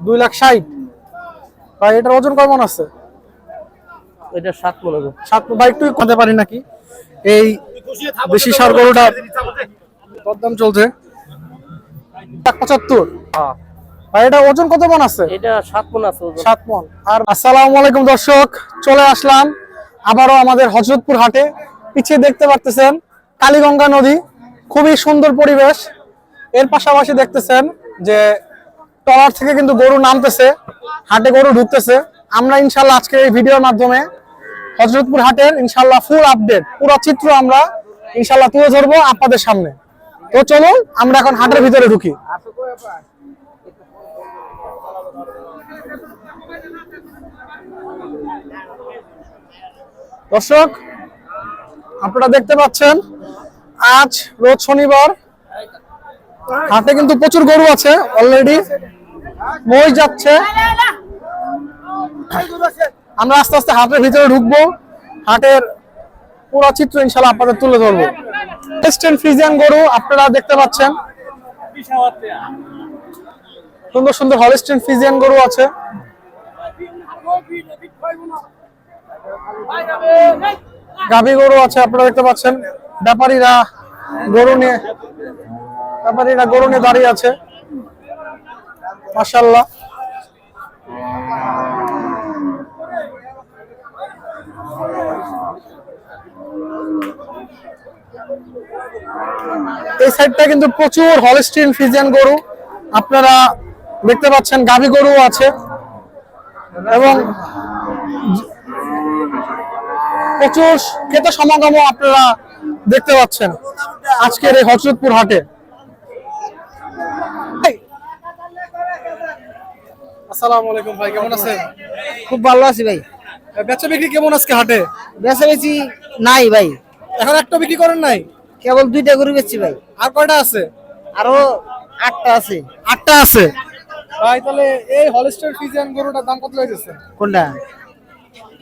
দুই লাখ ষাট। ভাই এটার ওজন কেমন আছে? এটা সাত মনে সাত ভাই একটু পারি নাকি? এই বেশি সার গরুটা চলছে। পঁচাত্তর। হ্যাঁ। ভাই এটা ওজন কত মন আছে? এটা সাত মন আছে সাত মন। আর আসসালামু আলাইকুম দর্শক চলে আসলাম আবারও আমাদের হজরতপুর হাটে। পিছিয়ে দেখতে পারতেছেন কালীগঙ্গা নদী খুবই সুন্দর পরিবেশ। এর পাশাপাশি দেখতেছেন যে টলার থেকে কিন্তু গরু নামতেছে, হাটে গরু ঢুকতেছে। আমরা ইনশাল্লাহ আজকে এই ভিডিওর মাধ্যমে হজরতপুর হাটের ইনশাল্লাহ ফুল আপডেট পুরো চিত্র আমরা ইনশাল্লাহ তুলে ধরবো আপনাদের সামনে। তো চলুন, আমরা এখন হাটের ভিতরে ঢুকি। দর্শক, আপনারা দেখতে পাচ্ছেন, আজ রোজ শনিবার হাটে কিন্তু প্রচুর গরু আছে অলরেডি মই যাচ্ছে। আমরা আস্তে আস্তে হাটের ভিতরে ঢুকবো। হাটের পুরো চিত্র ইনশাল্লাহ আপনাদের তুলে ধরবো। গরু আপনারা দেখতে পাচ্ছেন। সুন্দর সুন্দর হলিস্টিন ফ্রিজিয়ান গরু আছে। গাভী গরু আছে, আপনারা দেখতে পাচ্ছেন। ব্যাপারীরা গরু নিয়ে ব্যাপারীরা গরু নিয়ে দাঁড়িয়ে আছে। মাশাল্লাহ এই সাইডটা কিন্তু প্রচুর হলস্টিন ফিজিয়ান গরু। আপনারা দেখতে পাচ্ছেন, গাভী গরু আছে। এবং প্রচুর ক্রেতা সমাগমও আপনারা দেখতে পাচ্ছেন আজকের এই হজরতপুর হাটে। আসসালামু আলাইকুম ভাই কেমন আছেন? খুব ভালো আছি ভাই। বেচা বিক্রি কেমন আজকে হাটে? বেচা বেচি নাই ভাই। এখন একটা বিক্রি করেন নাই? কেবল দুইটা গরু বেচছি ভাই। আর কয়টা আছে? আরও আটটা আছে। আটটা আছে। ভাই তাহলে এই হলস্টার ফিজিয়ান গরুটার দাম কত হয়েছে কোনটা?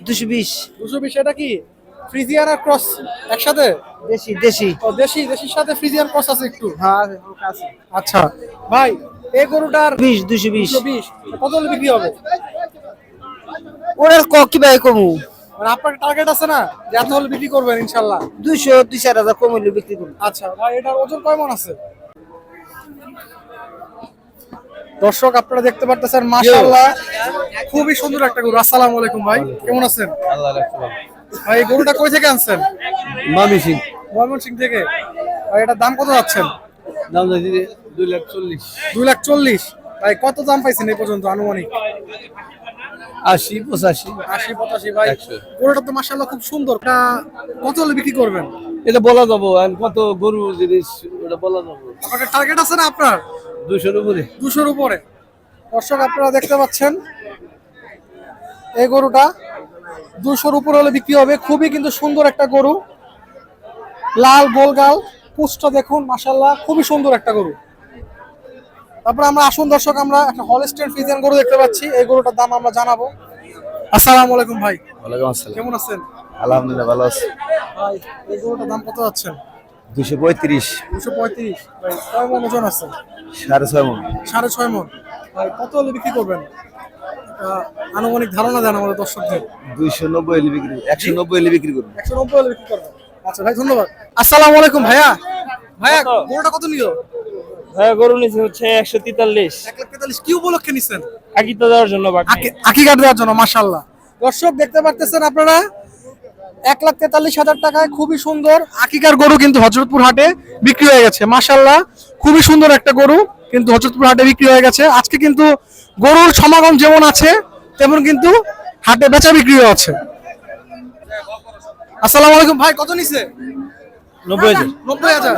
দুশো বিশ। দুশো বিশ এটা কি ফ্রিজিয়ান আর ক্রস একসাথে? দেশি দেশি। ও দেশি দেশির সাথে ফ্রিজিয়ান ক্রস আছে একটু। হ্যাঁ আছে। আচ্ছা। ভাই এই গরুটার বিশ দুশো বিশ। দুশো বিশ। কত হলে বিক্রি হবে? ওটার ক কি ভাই কমু? মানে আপনার টার্গেট আছে না? যে এত হলে বিক্রি করবেন ইনশাল্লাহ। দুইশো দুই চার হাজার কম বিক্রি করব। আচ্ছা ভাই এটার ওজন কেমন আছে? দর্শক আপনারা দেখতে পারতেছেন মাশাআল্লাহ খুবই সুন্দর একটা গরু। আসসালামু আলাইকুম ভাই। কেমন আছেন? ভাই এই গরুটা কই থেকে আনছেন? মামি সিং ময়মনসিং থেকে। ভাই এটার দাম কত যাচ্ছেন? দাম চাইছি দুই লাখ চল্লিশ। দুই লাখ চল্লিশ? ভাই কত দাম পাইছেন এই পর্যন্ত আনুমানিক? আশি পঁচাশি। আশি পঁচাশি ভাই। গরুটা তো মাশাআল্লাহ খুব সুন্দর। কত হলে বিক্রি করবেন? এটা বলা যাব কত গরু জিনিস ওটা বলা যাব। আপনার টার্গেট আছে না আপনার? দুশোর উপরে। দুশোর উপরে। দর্শক আপনারা দেখতে পাচ্ছেন এই গরুটা দুশোর উপরে হলে বিক্রি হবে। খুবই কিন্তু সুন্দর একটা গরু। লাল গোলগাল পুষ্টটা দেখুন মাসাল্লাহ খুবই সুন্দর একটা গরু। তারপরে আমরা আসুন দর্শক আমরা একটা হলস্টেন ফিজিয়ান গরু দেখতে পাচ্ছি। এই গরুটার দাম আমরা জানাব। আসসালামু আলাইকুম ভাই। ওয়ালাইকুম আসসালাম। কেমন আছেন? আলহামদুলিল্লাহ ভালো আছে। ভাই এই গরুটার দাম কত যাচ্ছেন? দুশো পঁয়ত্রিশ। দুশো পঁয়ত্রিশ। ভাই কয় মন ওজন আছে? সাড়ে ছয় মন। সাড়ে ছয় মন। ভাই কত হলে বিক্রি করবেন? আনুমানিক ধারণা দেন আমাদের দর্শকদের। দুইশো নব্বই এলি বিক্রি একশো নব্বই এলি বিক্রি করব। একশো নব্বই হলে বিক্রি করবেন। আচ্ছা ভাই ধন্যবাদ। আসসালামু আলাইকুম ভাইয়া। ভাইয়া গরুটা কত নিল? হ্যাঁ গরু নিচে হচ্ছে একশো তেতাল্লিশ। এক লাখ তেতাল্লিশ। কি উপলক্ষে নিচ্ছেন আকিতা দেওয়ার জন্য আকি- আকিকার দেওয়ার জন্য মাশাল্লাহ দর্শক দেখতে পারতেছেন আপনারা এক লাখ তেতাল্লিশ হাজার টাকায় খুবই সুন্দর আকিকার গরু কিন্তু হজরতপুর হাটে বিক্রি হয়ে গেছে মাশাল্লাহ খুবই সুন্দর একটা গরু কিন্তু হজরতপুর হাটে বিক্রি হয়ে গেছে। আজকে কিন্তু গরুর সমাগম যেমন আছে তেমন কিন্তু হাটে বেচা বিক্রিও আছে। আসসালামু আলাইকুম ভাই কত নিছে? নব্বই হাজার। নব্বই হাজার।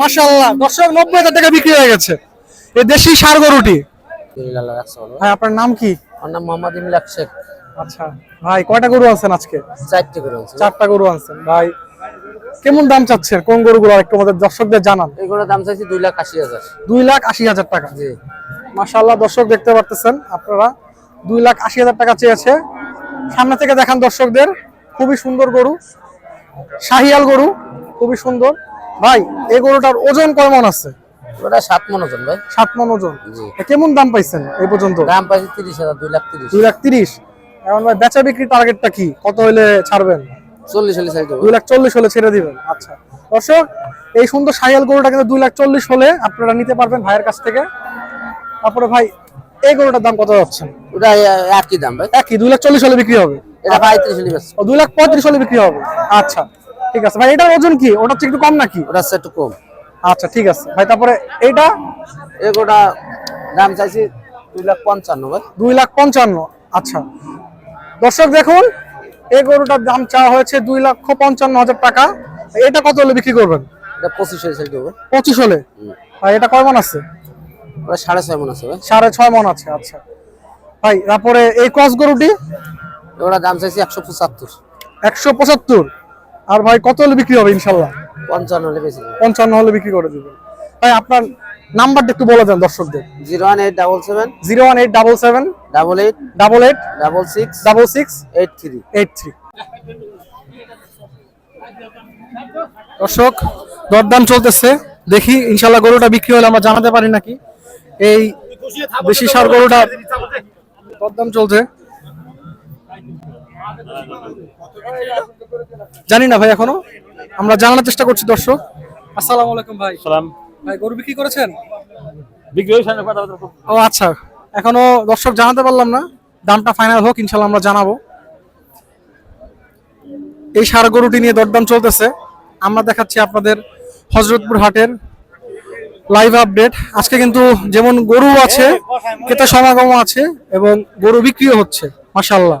মাশাল্লাহ দর্শক নব্বই হাজার টাকা বিক্রি হয়ে গেছে। এই দেশি সার গরুটি। ভাই আপনার নাম কি? আমার নাম মোহাম্মদ ইমলাক শেখ। আচ্ছা ভাই কয়টা গরু আনছেন আজকে? চারটে করে চারটা গরু আনছেন ভাই। কেমন দাম চাচ্ছেন? কোন গরুগুলো একটু আমাদের দর্শকদের জানান। এগুলোর দাম চাইছি দুই লাখ আশি হাজার। দুই লাখ আশি হাজার টাকা। জি। মাশাল্লাহ দর্শক দেখতে পারতেছেন আপনারা। দুই লাখ আশি হাজার টাকা চেয়েছে। সামনে থেকে দেখান দর্শকদের। খুবই সুন্দর গরু। শাহিয়াল গরু খুবই সুন্দর। ভাই এই গরুটার ওজন কেমন আছে? ওটা সাত মন ওজন ভাই। সাত মন ওজন। জি। কেমন দাম পাইছেন এই পর্যন্ত? দাম পাইছি তিরিশ হাজার দুই লাখ তিরিশ। দুই লাখ তিরিশ। এখন ভাই বেচা বিক্রি টার্গেটটা কি? কত হলে ছাড়বেন? চল্লিশ দুই লাখ চল্লিশ হলে ছেড়ে দিবেন। আচ্ছা। দর্শক এই সুন্দর সাইয়াল গরুটা কিন্তু দুই লাখ চল্লিশ হলে আপনারা নিতে পারবেন ভাইয়ের কাছ থেকে। তারপরে ভাই এই গরুটার দাম কত যাচ্ছেন ওটা একই দাম ভাই। একই দুই লাখ চল্লিশ হলে বিক্রি হবে। এটা পঁয়ত্রিশ হলে বেশ ও দুই লাখ পঁয়ত্রিশ হলে বিক্রি হবে। আচ্ছা ঠিক আছে। ভাই এটার ওজন কি? চেয়ে একটু কম নাকি? ওটা একটু কম। আচ্ছা ঠিক আছে। ভাই তারপরে এইটা এগোটা দাম চাইছি দুই লাখ পঞ্চান্ন ভাই। দুই লাখ পঞ্চান্ন। আচ্ছা। দর্শক দেখুন এই গরুটার দাম চাওয়া হয়েছে দুই লক্ষ পঞ্চান্ন হাজার টাকা। এটা কত হলে বিক্রি করবেন? এটা পঁচিশ হলে সাইজ দেবো পঁচিশ হলে? ভাই এটা কয় মন আছে? ওটা সাড়ে ছয় মন আছে ভাই। সাড়ে ছয় মন আছে আচ্ছা। ভাই তারপরে এই ক্রস গরুটি? ওটা দাম চাইছি একশো পঁচাত্তর। একশো পঁচাত্তর? আর ভাই কত হলে বিক্রি হবে ইনশাল্লাহ? পঞ্চান্ন হলে বেশি পঞ্চান্ন হলে বিক্রি করে দিবেন। ভাই আপনার নাম্বারটা একটু বলে দেন দর্শকদের। Zero one eight double seven. Zero one eight double seven. Double eight. Double eight. Double six. Double six. Eight three. Eight three. দর্শক দরদাম চলতেছে। দেখি ইনশাল্লাহ গরুটা বিক্রি হলে আমরা জানাতে পারি নাকি? এই দেশি সার গরুটা দরদাম চলছে। জানি না ভাই এখনও। আমরা জানার চেষ্টা করছি দর্শক। আসসালামু আলাইকুম ভাই। সালাম। ভাই গরু বিক্রি করেছেন? বিক্রি ও আচ্ছা এখনও দর্শক জানাতে পারলাম না। দামটা ফাইনাল হোক ইনশাল্লাহ আমরা জানাব। এই সার গরুটি নিয়ে দরদাম চলতেছে। আমরা দেখাচ্ছি আপনাদের হজরতপুর হাটের লাইভ আপডেট আজকে কিন্তু যেমন গরু আছে ক্রেতা সমাগম আছে এবং গরু বিক্রিও হচ্ছে মাশাল্লাহ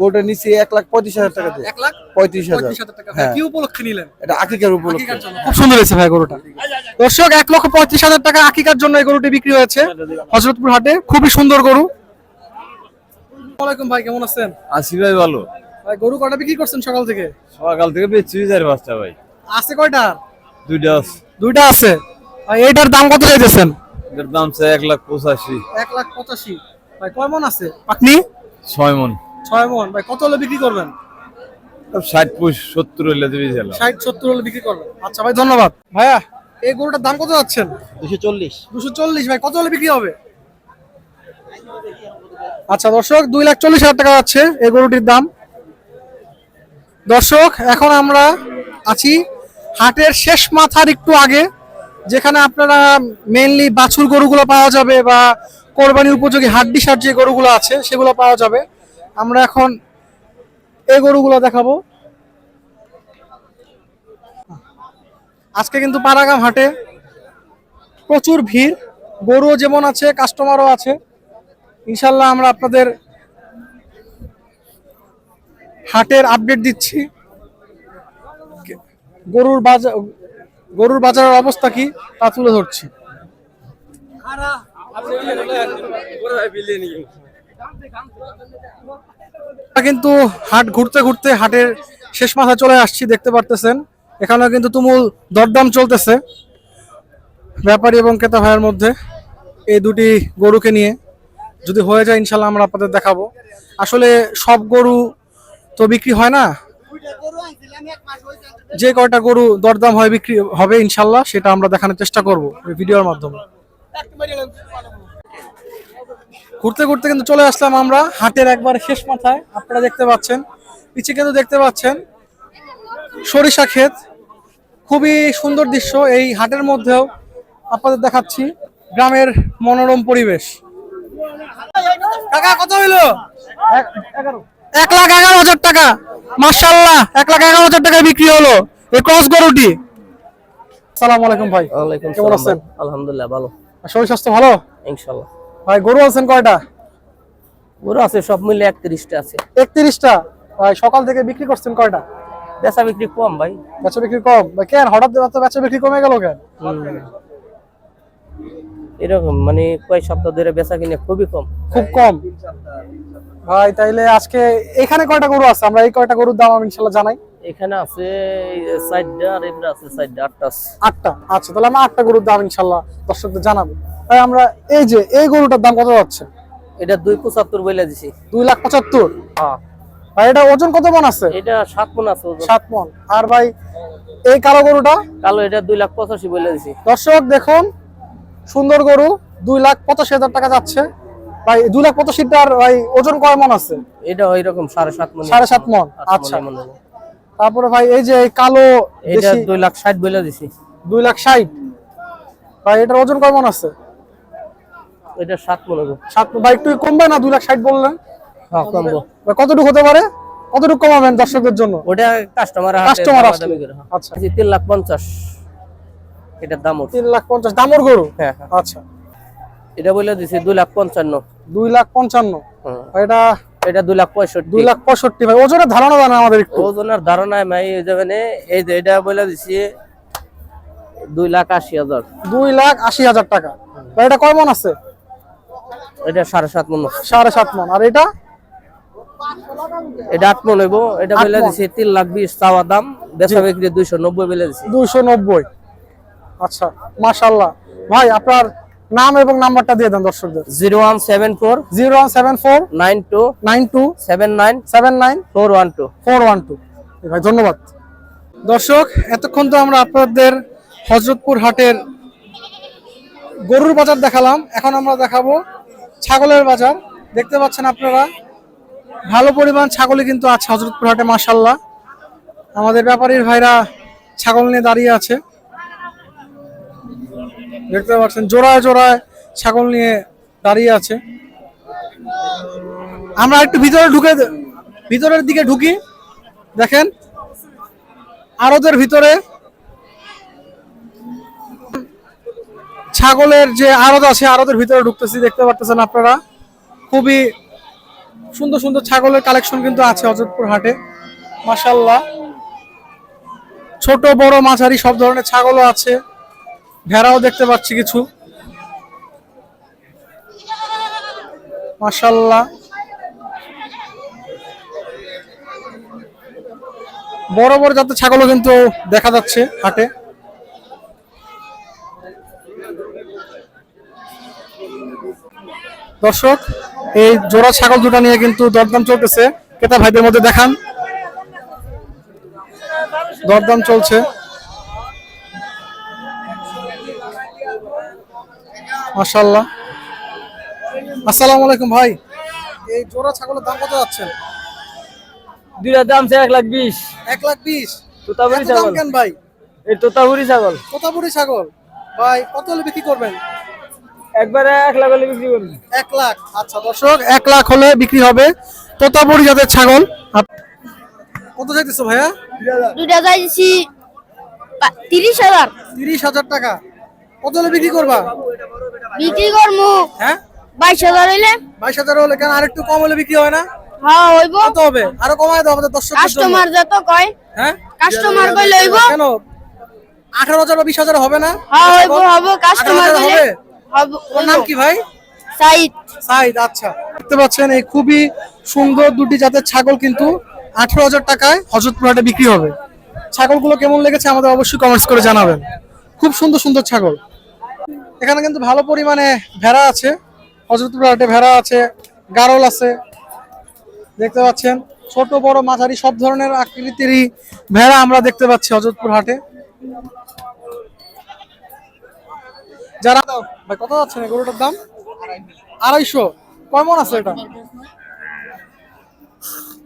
গরুটা নিচে এক লাখ পঁয়ত্রিশ হাজার টাকা দিয়ে। এক লাখ পঁয়ত্রিশ হাজার। টাকা। হ্যাঁ। কি উপলক্ষে নিলেন? এটা আকিকার উপলক্ষে। খুব সুন্দর হয়েছে ভাই গরুটা। দর্শক এক লক্ষ পঁয়ত্রিশ হাজার টাকা আকিকার জন্য এই গরুটি বিক্রি হয়েছে হজরতপুর হাটে। খুবই সুন্দর গরু। ভাই কেমন আছেন? আসি ভাই ভালো। ভাই গরু কটা বিক্রি করছেন সকাল থেকে? সকাল থেকে বেচছি চার পাঁচটা ভাই। আছে কয়টা? দুইটা আছে। দুইটা আছে? ভাই এইটার দাম কত চাইতেছেন? এটার দাম চাই এক লাখ পঁচাশি। এক লাখ পঁচাশি। ভাই কয় মন আছে? আপনি? ছয় মন। ছয় মন। ভাই কত হলে বিক্রি করবেন? ষাট সত্তর তুমি ষাট সত্তর হলে বিক্রি করবেন। আচ্ছা ভাই ধন্যবাদ। ভাইয়া এই গরুটার দাম কত যাচ্ছেন? দুশো চল্লিশ। দুশো চল্লিশ ভাই কত হলে বিক্রি হবে? আচ্ছা দর্শক দুই লাখ চল্লিশ হাজার টাকা যাচ্ছে এই গরুটির দাম। দর্শক এখন আমরা আছি হাটের শেষ মাথার একটু আগে যেখানে আপনারা মেনলি বাছুর গরুগুলো পাওয়া যাবে বা কোরবানির উপযোগী হাড্ডি সার যে গরুগুলো আছে সেগুলো পাওয়া যাবে। আমরা এখন এই গরুগুলো দেখাবো আজকে কিন্তু পারাগাম হাটে প্রচুর ভিড় গরুও যেমন আছে কাস্টমারও আছে ইনশাল্লাহ আমরা আপনাদের হাটের আপডেট দিচ্ছি গরুর বাজার গরুর বাজারের অবস্থা কি তা তুলে ধরছি আমরা কিন্তু হাট ঘুরতে ঘুরতে হাটের শেষ মাথায় চলে আসছি, দেখতে পারতেছেন। এখানে কিন্তু তুমুল দরদাম চলতেছে ব্যাপারী এবং ক্রেতা ভাইয়ের মধ্যে এই দুটি গরুকে নিয়ে। যদি হয়ে যায়, ইনশাল্লাহ আমরা আপনাদের দেখাবো। আসলে সব গরু তো বিক্রি হয় না? যে কয়টা গরু দরদাম হয় বিক্রি হবে, ইনশাল্লাহ, সেটা আমরা দেখানোর চেষ্টা করব এই ভিডিওর মাধ্যমে। ঘুরতে ঘুরতে কিন্তু চলে আসলাম আমরা হাটের একবার শেষ মাথায় আপনারা দেখতে পাচ্ছেন। পিছিয়ে কিন্তু দেখতে পাচ্ছেন সরিষা ক্ষেত খুবই সুন্দর দৃশ্য এই হাটের মধ্যেও আপনাদের দেখাচ্ছি গ্রামের মনোরম পরিবেশ। কাকা কত হইল? এক লাখ এগারো হাজার টাকা। মার্শাল্লাহ এক লাখ এগারো হাজার টাকায় বিক্রি হলো এই ক্রস গরুটি। সালাম আলাইকুম ভাই। কেমন আছেন? আলহামদুলিল্লাহ ভালো। শরীর স্বাস্থ্য ভালো? ইনশাল্লাহ ভাই গরু আছেন কয়টা? গরু আছে সব মিলে একত্রিশটা আছে। একত্রিশটা? ভাই সকাল থেকে বিক্রি করছেন কয়টা? বেচা বিক্রি কম ভাই। বেচা বিক্রি কম? ভাই কেন? হঠাৎ এত বেচা বিক্রি কমে গেল কেন? এরকম মানে কয়েক সপ্তাহ ধরে বেচা কিনে খুবই কম। খুব কম। ভাই তাইলে আজকে এখানে কয়টা গরু আছে? আমরা এই কয়টা গরুর দাম আমি ইনশাল্লাহ জানাই। এখানে আছে সাইডটা আর এমনি আছে সাইডটা আটটা আটটা? আচ্ছা তাহলে আমরা আটটা গরুর দাম ইনশাল্লাহ দর্শকদের জানাব। তাই আমরা এই যে এই গরুটার দাম কত যাচ্ছে? এটা দুই পঁচাত্তর বলে দিছি। দুই লাখ পঁচাত্তর? হ্যাঁ। ভাই এটা ওজন কত মন আছে? এটা সাত মন আছে সাত মন। আর ভাই এই কালো গরুটা? কালো এটা দুই লাখ পঁচাশি বলে দিছি। দর্শক দেখুন সুন্দর গরু দুই লাখ পঁচাশি হাজার টাকা যাচ্ছে। ভাই দুই লাখ পঁচাশিটার ভাই ওজন কয় মন আছে? এটা ওই রকম সাড়ে সাত মন। সাড়ে সাত মন। আচ্ছা। তারপরে ভাই এই যে কালো এটা দুই লাখ ষাট বলে দিছি। দুই লাখ ষাট। ভাই এটার ওজন কয় মন আছে? এটা সাত মন হবে সাত ভাই একটু কমবে না? দুই লাখ ষাট বললেন হ্যাঁ কমবো। কতটুকু হতে পারে? কতটুকু কমাবেন দর্শকদের জন্য? ওটা কাস্টমার কাস্টমার আসলে। আচ্ছা। তিন লাখ পঞ্চাশ। এটার দাম তিন লাখ পঞ্চাশ। দামর গরু? হ্যাঁ হ্যাঁ। আচ্ছা। এটা বলে দিছি দুই লাখ পঞ্চান্ন। দুই লাখ পঞ্চান্ন। হুম। এটা এটা দুই লাখ পঁয়ষট্টি। দুই লাখ পঁয়ষট্টি ভাই। ওজনের ধারণা দেন আমাদের একটু। ওজনের ধারণায় মাই এই যাবেন এই যে এটা বলে দিছি দুই লাখ আশি হাজার। দুই লাখ আশি হাজার টাকা। ভাই এটা কয় মন আছে? এটা সাড়ে সাত মন। সাড়ে সাত মন। আর এটা? এটা আট মন হইব। এটা আট দিছি তিন লাখ বিশ চাওয়া দাম। বেচা বিক্রি দুইশো নব্বই বলে দিছি। দুইশো নব্বই। আচ্ছা মাশাল্লাহ ভাই আপনার নাম এবং নাম্বারটা দিয়ে দেন দর্শকদের। Zero one seven four zero one seven four nine two nine two seven nine seven nine four one two. Four one two. ভাই ধন্যবাদ। দর্শক এতক্ষণ তো আমরা আপনাদের হজরতপুর হাটের গরুর বাজার দেখালাম। এখন আমরা দেখাবো ছাগলের বাজার, দেখতে পাচ্ছেন আপনারা? ভালো পরিমাণ ছাগলই কিন্তু আছে হজরতপুর হাটে মাসাল্লাহ আমাদের ব্যাপারীর ভাইরা ছাগল নিয়ে দাঁড়িয়ে আছে। দেখতে পাচ্ছেন, জোড়ায় জোড়ায় ছাগল নিয়ে দাঁড়িয়ে আছে। আমরা একটু ভিতরে ঢুকে ভিতরের দিকে ঢুকি। দেখেন, আড়তের ভিতরে ছাগলের যে আড়ত আছে, আড়তের ভিতরে ঢুকতেছি, দেখতে পারতেছেন আপনারা। খুবই সুন্দর সুন্দর ছাগলের কালেকশন কিন্তু আছে হজরতপুর হাটে। মাসাল্লাহ ছোট, বড়, মাঝারি সব ধরনের ছাগলও আছে। ভেড়াও দেখতে পাচ্ছি কিছু। মাসাল্লাহ বড় বড় জাতের ছাগলও কিন্তু দেখা যাচ্ছে হাটে। দর্শক এই জোড়া ছাগল দুটা নিয়ে কিন্তু দরদাম চলতেছে। ক্রেতা ভাইদের মধ্যে দেখান। দরদাম চলছে। মাশাল্লাহ আসসালামু আলাইকুম ভাই। এই জোড়া ছাগলের দাম কত যাচ্ছে? দুইটার দাম আছে এক লাখ বিশ। এক লাখ বিশ? তোতাপুরি ছাগল। কেন ভাই? এই তোতাপুরি ছাগল। তোতাপুরি ছাগল। ভাই কত হলে বিক্রি করবেন? একবারে এক লাখ হলে বিক্রি করবি। এক লাখ। আচ্ছা দর্শক এক লাখ হলে বিক্রি হবে। তোতাপুরি জাতের ছাগল। কত চাইতেছো ভাইয়া? দুটা চাইছি। তিরিশ হাজার। তিরিশ হাজার টাকা। কত হলে বিক্রি করবা? বিক্রি হ্যাঁ? বাইশ হাজার হইলে। বাইশ হাজার হলে কেন আরেকটু কম হলে বিক্রি হয় না? হ্যাঁ হইব। কত হবে? আরও কমায় দাও আমাদের দর্শক কাস্টমার যত কয় হ্যাঁ? কাস্টমার কইলে হইব কেন? আঠারো হাজার বা বিশ হাজার হবে না? হ্যাঁ হইব হইব। কাস্টমার হবে? তোমার নাম কি ভাই? সাইদ। সাইদ আচ্ছা। দেখতে পাচ্ছেন এই খুবই সুন্দর দুটি জাতের ছাগল কিন্তু আঠারো হাজার টাকায় হজরতপুর হাটে বিক্রি হবে। ছাগলগুলো কেমন লেগেছে আমাদের অবশ্যই কমেন্টস করে জানাবেন। খুব সুন্দর সুন্দর ছাগল। এখানে কিন্তু ভালো পরিমাণে ভেড়া আছে। হজরতপুর হাটে ভেড়া আছে গারল আছে। দেখতে পাচ্ছেন ছোট বড় মাঝারি সব ধরনের আকৃতিরই ভেড়া আমরা দেখতে পাচ্ছি হজরতপুর হাটে যারা ভাই কত যাচ্ছে না গরুটার দাম? আড়াইশো। কয় মন আছে এটা?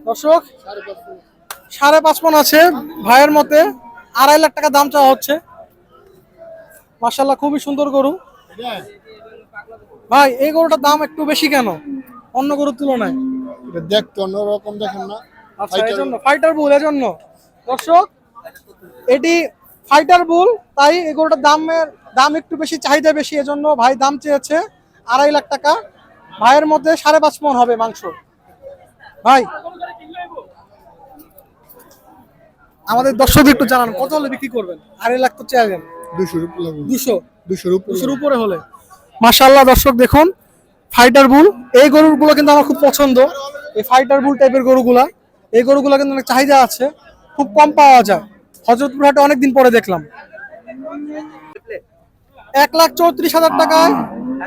দর্শক সাড়ে পাঁচ মন আছে ভাইয়ের মতে। আড়াই লাখ টাকা দাম চাওয়া হচ্ছে। মার্শাল্লাহ খুবই সুন্দর গরু। ভাই এই গরুটার দাম একটু বেশি কেন? অন্য গরুর তুলনায়। দেখতে অন্যরকম দেখেন না। আচ্ছা এই জন্য ফাইটার বুল এজন্য। দর্শক এটি ফাইটার বুল তাই এই গরুটার দামের দাম একটু বেশি চাহিদা বেশি এজন্য ভাই দাম চেয়েছে আড়াই লাখ টাকা। ভাইয়ের মধ্যে সাড়ে পাঁচ মন হবে মাংস। ভাই আমাদের দর্শক একটু জানান কত হলে বিক্রি করবেন? আড়াই লাখ তো চাইলেন লাগবে। দুশো? দুশোর দুশোর উপরে হলে। মাশাআল্লাহ দর্শক দেখুন ফাইটার বুল এই গরুগুলো কিন্তু আমার খুব পছন্দ। এই ফাইটার বুল টাইপের গরুগুলা এই গরুগুলো কিন্তু অনেক চাহিদা আছে খুব কম পাওয়া যায়। হজরতপুর হাটে অনেকদিন পরে দেখলাম। এক লাখ চৌত্রিশ হাজার টাকায়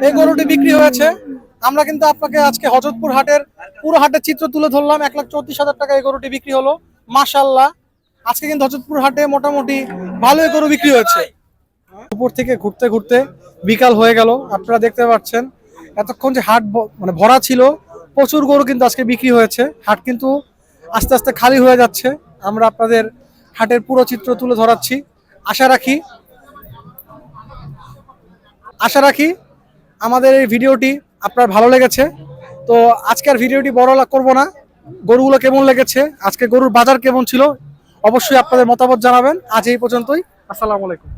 এই গরুটি বিক্রি হয়েছে। আমরা কিন্তু আপনাকে আজকে হজরতপুর হাটের পুরো হাটের চিত্র তুলে ধরলাম। এক লাখ চৌত্রিশ হাজার টাকা এই গরুটি বিক্রি হলো। মাশাল্লাহ আজকে কিন্তু হজরতপুর হাটে মোটামুটি ভালোই গরু বিক্রি হয়েছে। উপর থেকে ঘুরতে ঘুরতে বিকাল হয়ে গেল। আপনারা দেখতে পাচ্ছেন, এতক্ষণ যে হাট মানে ভরা ছিল, প্রচুর গরু কিন্তু আজকে বিক্রি হয়েছে। হাট কিন্তু আস্তে আস্তে খালি হয়ে যাচ্ছে। আমরা আপনাদের হাটের পুরো চিত্র তুলে ধরাচ্ছি। আশা রাখি আশা রাখি আমাদের এই ভিডিওটি আপনার ভালো লেগেছে। তো আজকের ভিডিওটি বড় করব না। গরুগুলো কেমন লেগেছে? আজকে গরুর বাজার কেমন ছিল? অবশ্যই আপনাদের মতামত জানাবেন। আজ এই পর্যন্তই। আসসালামু আলাইকুম।